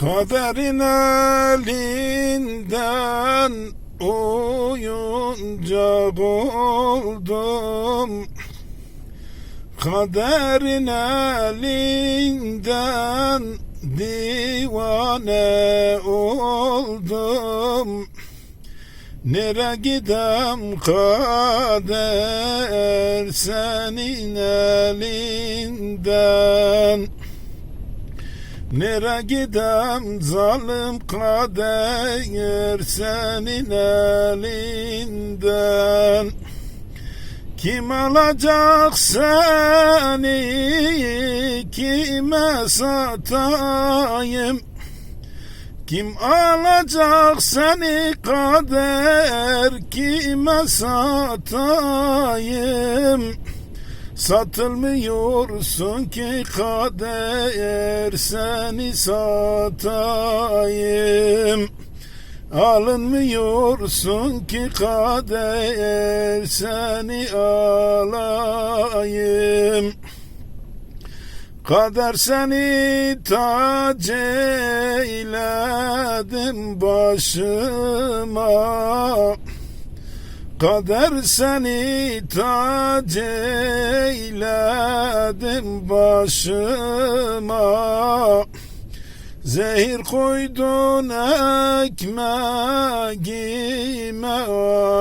Kaderin elinden oyuncak oldum Kaderin elinden divane oldum. Nere gidem kader senin elinden Nere gidem zalim kader senin elinden? Kim alacak seni kime satayım? Kim alacak seni kader kime satayım Satılmıyorsun ki kader seni satayım. Alınmıyorsun ki kader seni alayım. Kader seni tac eyledim başıma Kader seni tac eyledim başıma. Zehir koydun ekmeğime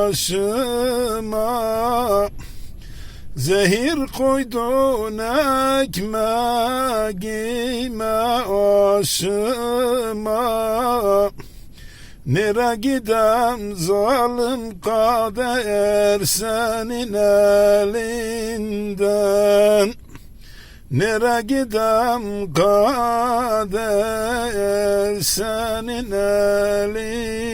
aşıma Zehir koydun ekmeğime aşıma Nere gidem zalim kader senin elinden. Nere gidem kader senin elinden